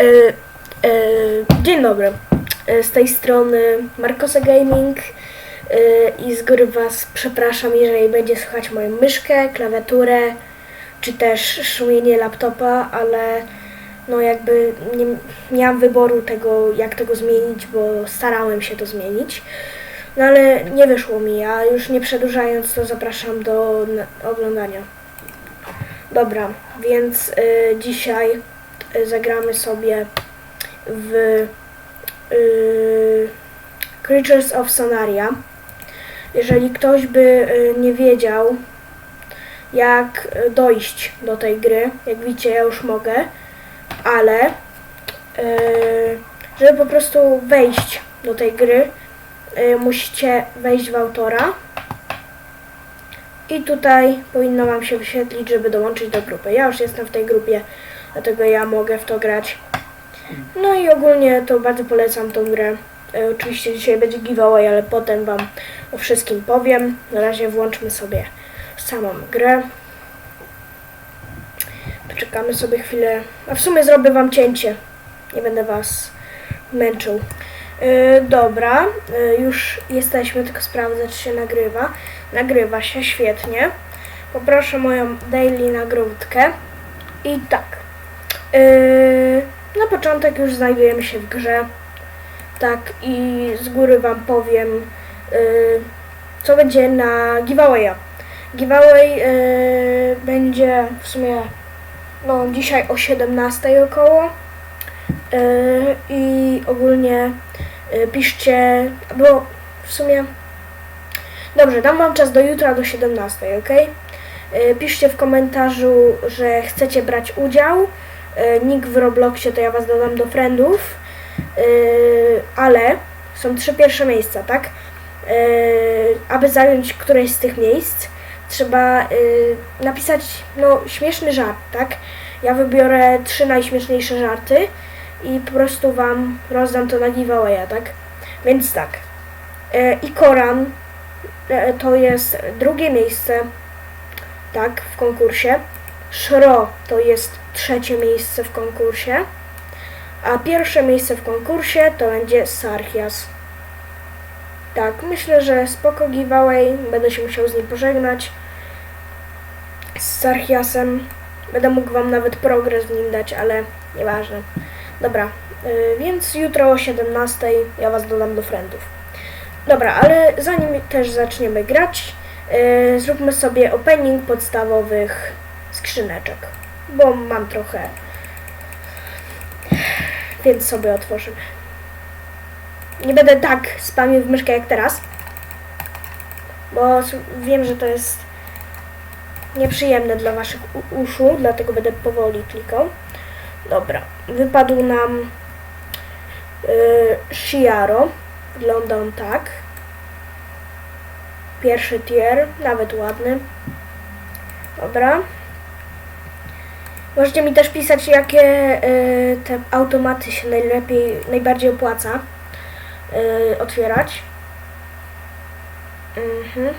E, e, dzień dobry. E, z tej strony Markosa Gaming i z góry Was przepraszam, jeżeli będzie słychać moją myszkę, klawiaturę, czy też szumienie laptopa, ale no jakby nie miałam wyboru tego, jak tego zmienić, bo starałem się to zmienić. No ale nie wyszło mi, a już nie przedłużając, to zapraszam do oglądania. Dobra, więc y, dzisiaj zagramy sobie w y, Creatures of Sonaria. Jeżeli ktoś by y, nie wiedział, jak y, dojść do tej gry, jak widzicie, ja już mogę, ale y, żeby po prostu wejść do tej gry, y, musicie wejść w autora. I tutaj powinno Wam się wyświetlić, żeby dołączyć do grupy. Ja już jestem w tej grupie, dlatego ja mogę w to grać. No i ogólnie to bardzo polecam tą grę. E, oczywiście dzisiaj będzie giveaway, ale potem Wam o wszystkim powiem. Na razie włączmy sobie samą grę. Poczekamy sobie chwilę. A w sumie zrobię Wam cięcie. Nie będę Was męczył. Yy, dobra, yy, już jesteśmy, tylko sprawdzę, czy się nagrywa. Nagrywa się świetnie. Poproszę moją daily nagródkę. I tak. Yy, na początek już znajdujemy się w grze. Tak, i z góry Wam powiem, yy, co będzie na giveawaya. Giveaway yy, będzie w sumie no, dzisiaj o 17 około. Yy, I ogólnie yy, piszcie, bo w sumie dobrze, dam wam czas do jutra do 17, ok? Yy, piszcie w komentarzu, że chcecie brać udział. Yy, nick w Robloxie to ja was dodam do friendów, yy, ale są trzy pierwsze miejsca, tak? Yy, aby zająć któreś z tych miejsc, trzeba napisać no, śmieszny żart, tak? Ja wybiorę trzy najśmieszniejsze żarty i po prostu wam rozdam to na giveawaya, tak? Więc tak. E, I Koran e, to jest drugie miejsce, tak, w konkursie. Szro to jest trzecie miejsce w konkursie. A pierwsze miejsce w konkursie to będzie Sarchias. Tak, myślę, że spoko giveaway. Będę się musiał z nim pożegnać. Z Sarchiasem. Będę mógł wam nawet progres w nim dać, ale nieważne. Dobra, y, więc jutro o 17 ja was dodam do friendów. Dobra, ale zanim też zaczniemy grać, y, zróbmy sobie opening podstawowych skrzyneczek, bo mam trochę, więc sobie otworzymy. Nie będę tak spamił w myszkę jak teraz, bo wiem, że to jest nieprzyjemne dla waszych uszu, dlatego będę powoli klikał. Dobra, wypadł nam y, Shiaro. Wygląda on tak. Pierwszy tier, nawet ładny. Dobra. Możecie mi też pisać, jakie y, te automaty się najlepiej, najbardziej opłaca y, otwierać. Mhm.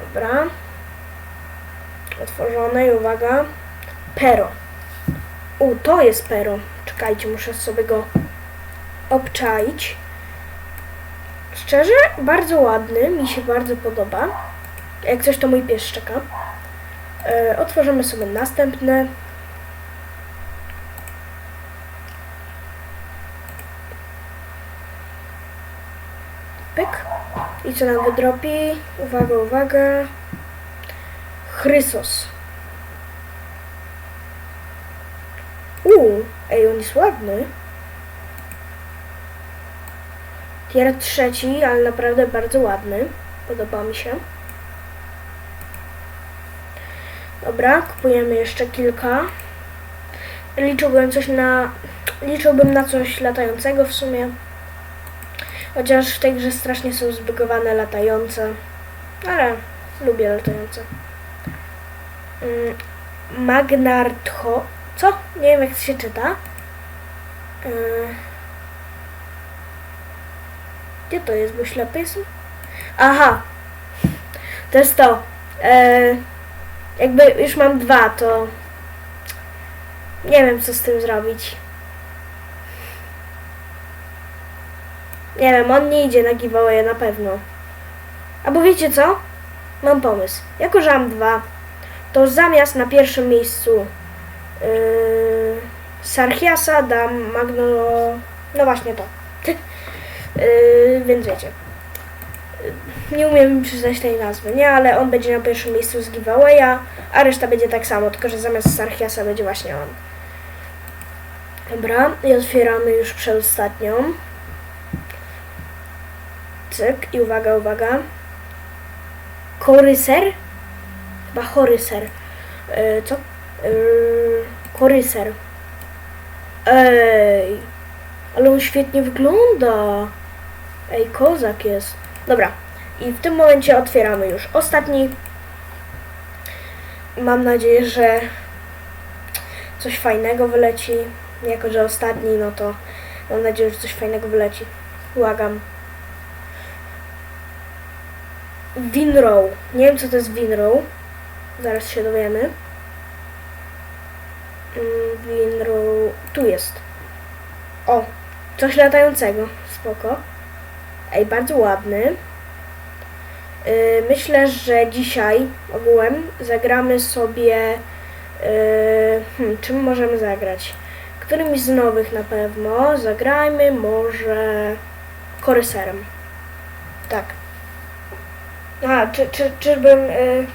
Dobra. Otworzone i uwaga. Pero. U, to jest pero. Czekajcie, muszę sobie go obczaić. Szczerze, bardzo ładny, mi się bardzo podoba. Jak coś, to mój pies szczeka. E, otworzymy sobie następne. I co nam wydropi? Uwaga, uwaga. Chrysos. Uuu, ej, on jest ładny. Tier trzeci, ale naprawdę bardzo ładny. Podoba mi się. Dobra, kupujemy jeszcze kilka. Liczyłbym coś na... Liczyłbym na coś latającego w sumie. Chociaż w tej grze strasznie są zbygowane latające. Ale lubię latające. Mm, Magnartho. Co? Nie wiem jak się czyta. Yy. Gdzie to jest, bo ślepy jest? Aha. To jest to. E, jakby już mam dwa, to nie wiem co z tym zrobić. Nie wiem, on nie idzie na giveaway na pewno. Albo wiecie co? Mam pomysł. Jako, że mam dwa, to zamiast na pierwszym miejscu yy, Sarchiasa dam Magno... No właśnie to. yy, więc wiecie. Nie umiem przeczytać tej nazwy, nie? Ale on będzie na pierwszym miejscu z giveawaya, a reszta będzie tak samo, tylko że zamiast Sarchiasa będzie właśnie on. Dobra, i otwieramy już przedostatnią. Cyk, i uwaga, uwaga. Koryser? Chyba choryser. E, co? E, koryser. Ej, ale on świetnie wygląda. Ej, kozak jest. Dobra, i w tym momencie otwieramy już ostatni. Mam nadzieję, że coś fajnego wyleci. Jako, że ostatni, no to mam nadzieję, że coś fajnego wyleci. Błagam. Winrow. Nie wiem, co to jest Winrow. Zaraz się dowiemy. Mm, Winrow. Tu jest. O, coś latającego. Spoko. Ej, bardzo ładny. Yy, myślę, że dzisiaj ogółem zagramy sobie. Yy, hmm, czym możemy zagrać? Którymś z nowych na pewno. Zagrajmy może koryserem. Tak. A, czy, czy, czyżbym y,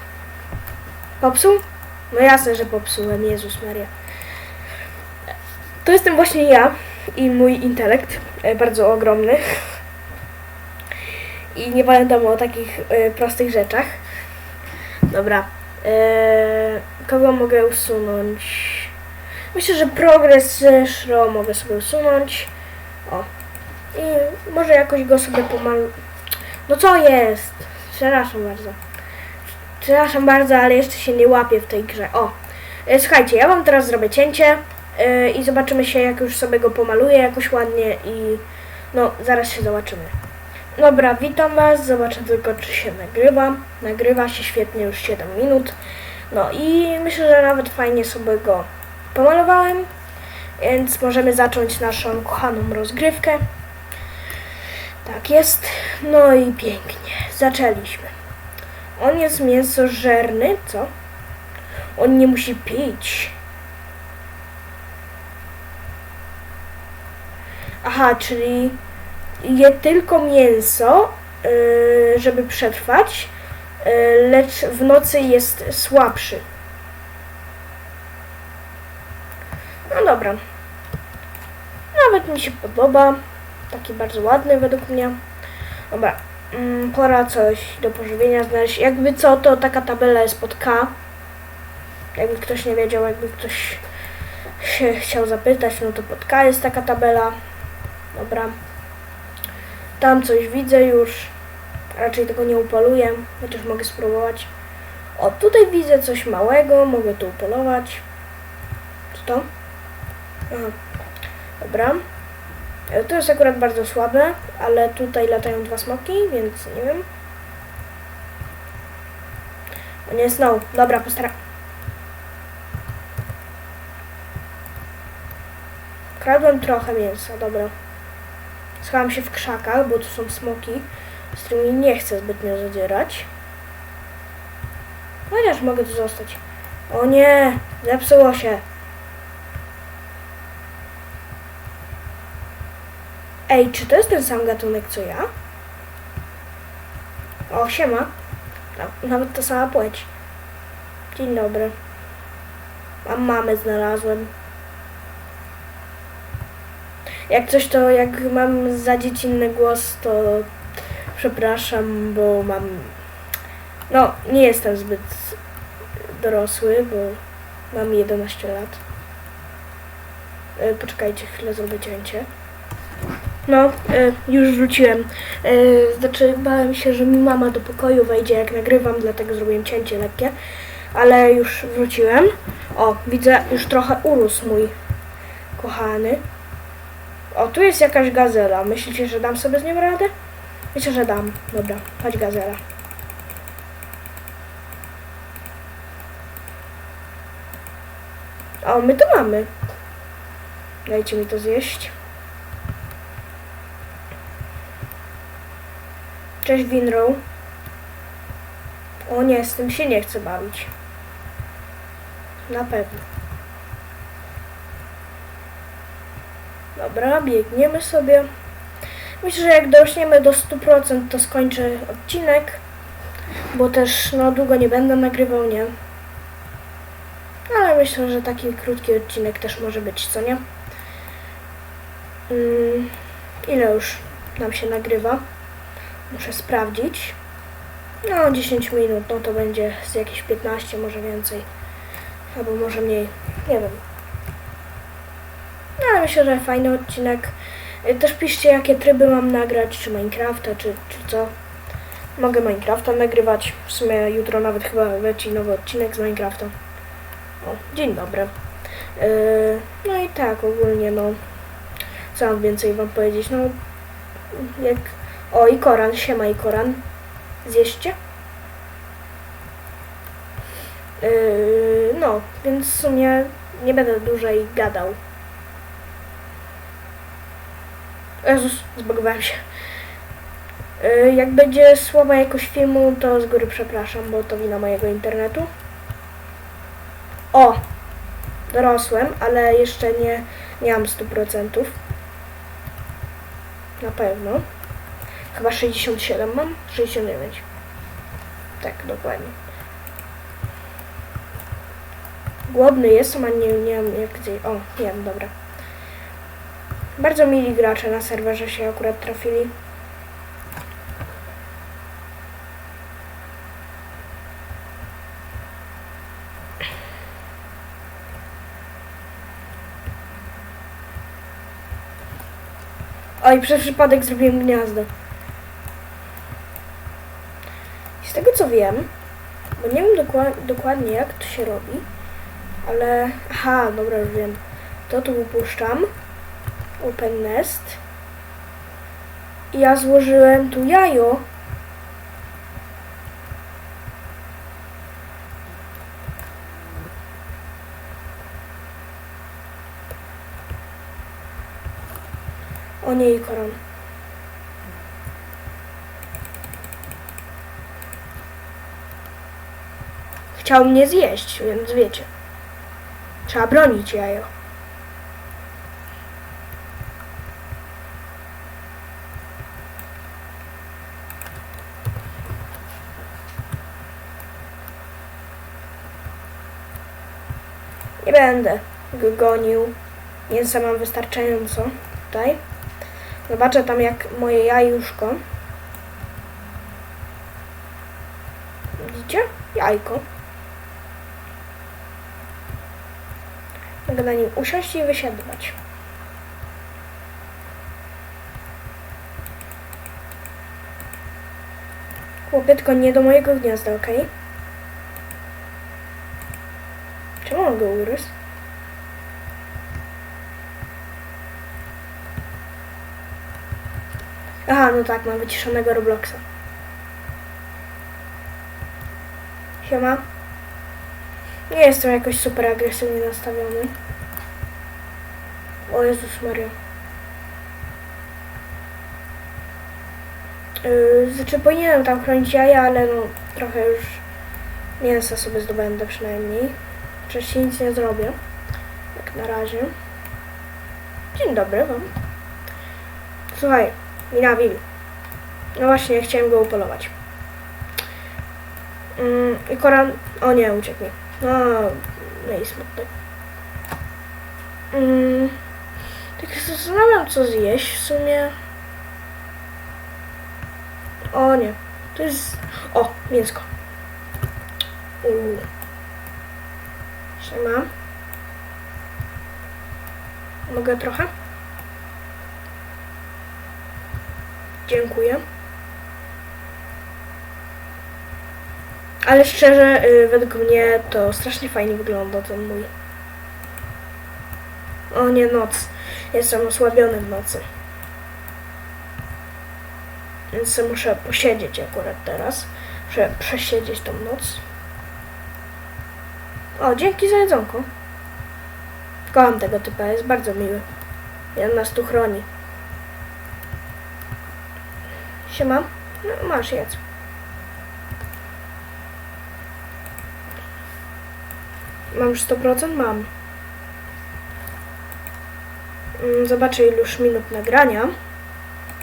popsuł? No jasne, że popsułem, Jezus Maria. To jestem właśnie ja i mój intelekt, y, bardzo ogromny. I nie pamiętam o takich y, prostych rzeczach. Dobra. Y, kogo mogę usunąć? Myślę, że progres ze Shro mogę sobie usunąć. O. I może jakoś go sobie pomaluję. No co jest? Przepraszam bardzo. Przepraszam bardzo, ale jeszcze się nie łapię w tej grze. O, e, słuchajcie, ja wam teraz zrobię cięcie e, i zobaczymy się, jak już sobie go pomaluję jakoś ładnie i no, zaraz się zobaczymy. Dobra, witam was, zobaczę tylko, czy się nagrywa. Nagrywa się świetnie, już 7 minut. No i myślę, że nawet fajnie sobie go pomalowałem, więc możemy zacząć naszą kochaną rozgrywkę. Tak jest. No i pięknie. Zaczęliśmy. On jest mięsożerny, co? On nie musi pić. Aha, czyli je tylko mięso, yy, żeby przetrwać, yy, lecz w nocy jest słabszy. No dobra. Nawet mi się podoba. Taki bardzo ładny według mnie. Dobra, mm, pora coś do pożywienia znaleźć. Jakby co, to taka tabela jest pod K. Jakby ktoś nie wiedział, jakby ktoś się chciał zapytać, no to pod K jest taka tabela. Dobra. Tam coś widzę już. Raczej tego nie upoluję, chociaż mogę spróbować. O, tutaj widzę coś małego, mogę tu upolować. Co to? Aha. Dobra. E, To jest akurat bardzo słabe, ale tutaj latają dwa smoki, więc nie wiem. O nie, snow. Dobra, postaram. Kradłem trochę mięsa, dobra. Schowam się w krzakach, bo tu są smoki, z którymi nie chcę zbytnio zadzierać. Chociaż mogę tu zostać. O nie, zepsuło się. Ej, czy to jest ten sam gatunek co ja? O, siema. Nawet ta sama płeć. Dzień dobry. Mam mamę znalazłem. Jak coś to, jak mam za dziecinny głos, to przepraszam, bo mam... No, nie jestem zbyt dorosły, bo mam 11 lat. E, Poczekajcie chwilę, zrobię cięcie. No, y, już wróciłem. Y, znaczy, bałem się, że mi mama do pokoju wejdzie, jak nagrywam, dlatego zrobiłem cięcie lekkie. Ale już wróciłem. O, widzę, już trochę urósł mój kochany. O, tu jest jakaś gazela. Myślicie, że dam sobie z nią radę? Myślę, że dam. Dobra, chodź gazela. O, my to mamy. Dajcie mi to zjeść. Cześć Winrow. O nie, z tym się nie chcę bawić. Na pewno. Dobra, biegniemy sobie. Myślę, że jak dorośniemy do 100% to skończę odcinek, bo też no długo nie będę nagrywał, nie? Ale myślę, że taki krótki odcinek też może być, co nie? Mm, ile już nam się nagrywa? Muszę sprawdzić. No, 10 minut, no to będzie z jakieś 15, może więcej. Albo może mniej, nie wiem. No, ale myślę, że fajny odcinek. Y, Też piszcie, jakie tryby mam nagrać, czy Minecrafta, czy, czy co. Mogę Minecrafta nagrywać. W sumie jutro nawet chyba leci nowy odcinek z Minecrafta. O, dzień dobry. Yy, no i tak, ogólnie no. Co mam więcej wam powiedzieć? No, jak... O, i Koran, siema i Koran. Zjeście? Yy, no, więc w sumie nie będę dłużej gadał. Jezus, zbagowałem się. Yy, jak będzie słaba jakość filmu, to z góry przepraszam, bo to wina mojego internetu. O! Dorosłem, ale jeszcze nie, nie mam 100%. Na pewno. Chyba 67 mam? 69. Tak, dokładnie. Głodny jestem, a nie, nie wiem jak gdzie. O, wiem, dobra. Bardzo mili gracze na serwerze się akurat trafili. Oj, przez przypadek zrobiłem gniazdo. I z tego co wiem, bo nie wiem dokła- dokładnie jak to się robi, ale... Aha, dobra, już wiem. To tu upuszczam. Open nest. I ja złożyłem tu jajo. O nie, koron. Chciał mnie zjeść, więc wiecie. Trzeba bronić jajo. Nie będę go gonił. Mięsa mam wystarczająco tutaj. Zobaczę tam jak moje jajuszko. Widzicie? Jajko. Mogę na nim usiąść i wysiadywać. Chłopie, nie do mojego gniazda, ok? Czemu on go urósł? Aha, no tak, mam wyciszonego Robloxa. Siema. Nie jestem jakoś super agresywnie nastawiony. O Jezus Maria. Yy, znaczy powinienem tam chronić jaja, ale no trochę już mięsa sobie zdobędę przynajmniej. Wcześniej nic nie zrobię. Jak na razie. Dzień dobry wam. Słuchaj, Minawil. No właśnie, chciałem go upolować. Mm, I Koran... O nie, uciekł mi. No, no i smutny. Mm, tak się zastanawiam, co zjeść w sumie. O nie, to jest... O, mięsko. Uuu. Siema. Mogę trochę? Dziękuję. Ale szczerze, y, według mnie to strasznie fajnie wygląda ten mój. O nie, noc. Jestem osłabiony w nocy. Więc muszę posiedzieć akurat teraz. Muszę przesiedzieć tą noc. O, dzięki za jedzonko. Kocham tego typa, jest bardzo miły. On nas tu chroni. Siema. No, masz jedz. Mam już 100%? Mam. Mm, Zobaczę ile już minut nagrania.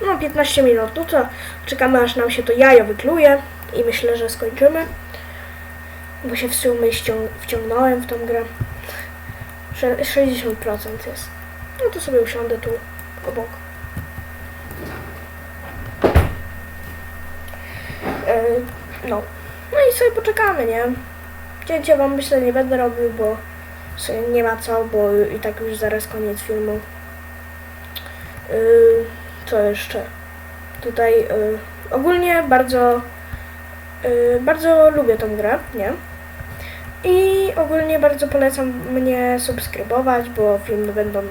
No 15 minut, no to czekamy aż nam się to jajo wykluje i myślę, że skończymy. Bo się w sumie wciągnąłem w tą grę. Sze- 60% jest. No to sobie usiądę tu obok. E, No. No i sobie poczekamy, nie? Cięcie wam myślę nie będę robił, bo nie ma co, bo i tak już zaraz koniec filmu. Yy, co jeszcze? Tutaj yy, ogólnie bardzo yy, bardzo lubię tą grę, nie? I ogólnie bardzo polecam mnie subskrybować, bo filmy będą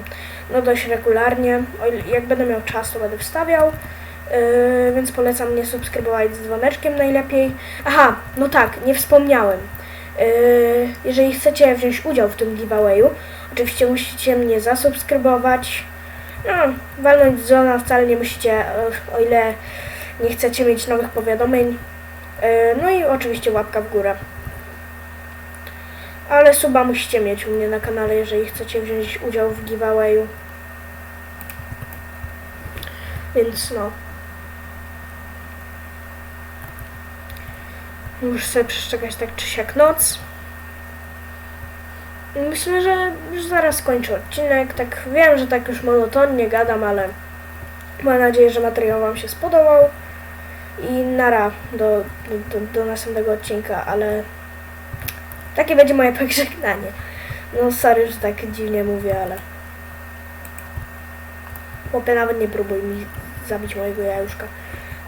no dość regularnie. Jak będę miał czas, to będę wstawiał. Yy, więc polecam mnie subskrybować z dzwoneczkiem najlepiej. Aha, no tak, nie wspomniałem. Jeżeli chcecie wziąć udział w tym giveawayu, oczywiście musicie mnie zasubskrybować. No, walnąć dzwona wcale nie musicie, yy, o ile nie chcecie mieć nowych powiadomień. Yy, no i oczywiście łapka w górę. Ale suba musicie mieć u mnie na kanale, jeżeli chcecie wziąć udział w giveawayu. Więc no. Muszę sobie przeszczekać tak czy siak noc. Myślę, że już zaraz skończę odcinek. Tak wiem, że tak już monotonnie gadam, ale mam nadzieję, że materiał Wam się spodobał. I nara do, do, do, następnego odcinka, ale takie będzie moje pożegnanie. No sorry, że tak dziwnie mówię, ale chłopie nawet nie próbuj mi zabić mojego jajuszka.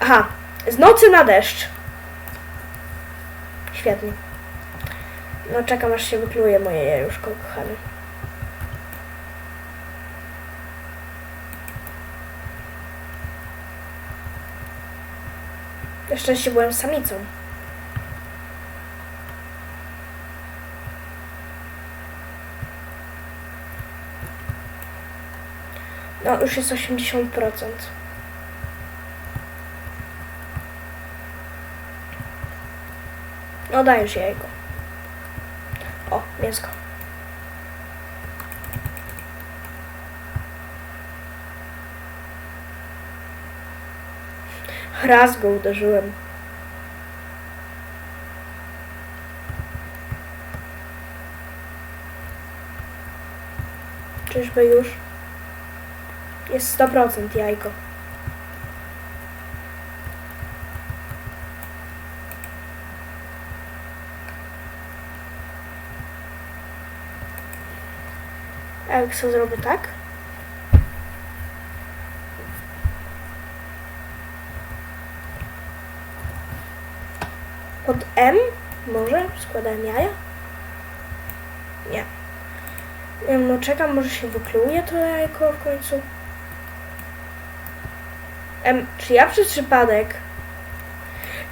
Aha, z nocy na deszcz. Świetnie. No czekam aż się wykluje moje jajuszko, kochany. Na szczęście byłem samicą. No, już jest 80%. No dajesz jajko. O, mięsko. Raz go uderzyłem. Czyżby już? Jest 100% jajko. A jak zrobię tak? Pod M? Może? Składałem jaja? Nie. No czekam, może się wykluje to jajko w końcu. Em, czy ja przez przypadek...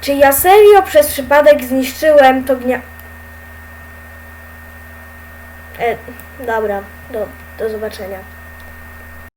Czy ja serio przez przypadek zniszczyłem to gnia... E, dobra, do, do zobaczenia.